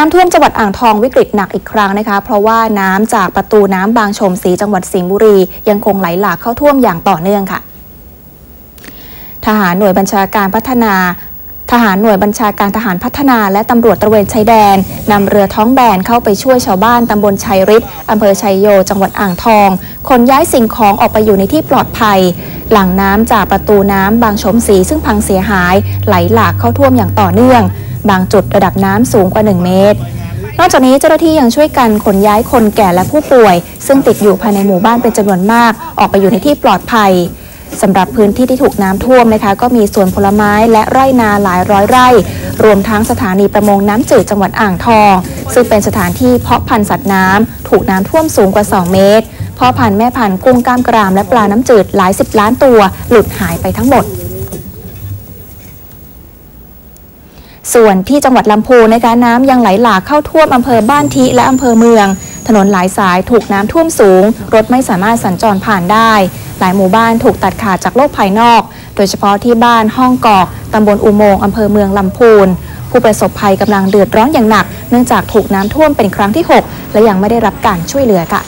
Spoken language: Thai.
น้ำท่วมจังหวัดอ่างทองวิกฤตหนักอีกครั้งนะคะ เพราะว่าน้ำจากประตูน้ำบางชมศีจังหวัดสิงห์บุรี ยังคงไหลหลากเข้าท่วมอย่างต่อเนื่องค่ะ ทหารหน่วยบัญชาการพัฒนาทหารหน่วยบัญชาการทหารพัฒนาและตำรวจตระเวนชายแดนนำเรือท้องแบนเข้าไปช่วยชาวบ้านตำบลชัยฤทธิ์อำเภอชัยโย จังหวัดอ่างทอง ขนย้ายสิ่งของออกไปอยู่ในที่ปลอดภัย หลังน้ำจากประตูน้ำบางชมศีซึ่งพังเสียหายไหลหลากเข้าท่วมอย่างต่อเนื่อง บางจุดระดับน้ำสูงกว่า 1 เมตร นอกจากนี้เจ้าหน้าที่ยังช่วยกันขนย้ายคนแก่และผู้ป่วย ซึ่งติดอยู่ภายในหมู่บ้านเป็นจำนวนมาก ออกไปอยู่ในที่ปลอดภัยสำหรับพื้นที่ที่ถูกน้ำท่วมนะคะ ก็มีสวนผลไม้และไร่นาหลายร้อยไร่ รวมทั้งสถานีประมงน้ำจืดจังหวัดอ่างทอง ซึ่งเป็นสถานที่เพาะพันธุ์สัตว์น้ำถูกน้ำท่วมสูงกว่า 2 เมตรพ่อพันธุ์แม่พันธุ์กุ้งกล้ามกรามและปลาน้ำจืดหลายสิบล้านตัว หลุดหายไปทั้งหมด ส่วนที่จังหวัดลำพูนนะคะน้ำยังไหลหลากเข้าท่วมอำเภอบ้านทิและอำเภอเมือง ถนนหลายสายถูกน้ำท่วมสูง รถไม่สามารถสัญจรผ่านได้ หลายหมู่บ้านถูกตัดขาดจากโลกภายนอก โดยเฉพาะที่บ้านห้องกอกตำบลอุโมงค์อำเภอเมืองลำพูนผู้ประสบภัยกำลังเดือดร้อนอย่างหนัก เนื่องจากถูกน้ำท่วมเป็นครั้งที่ 6 และยังไม่ได้รับการช่วยเหลือค่ะ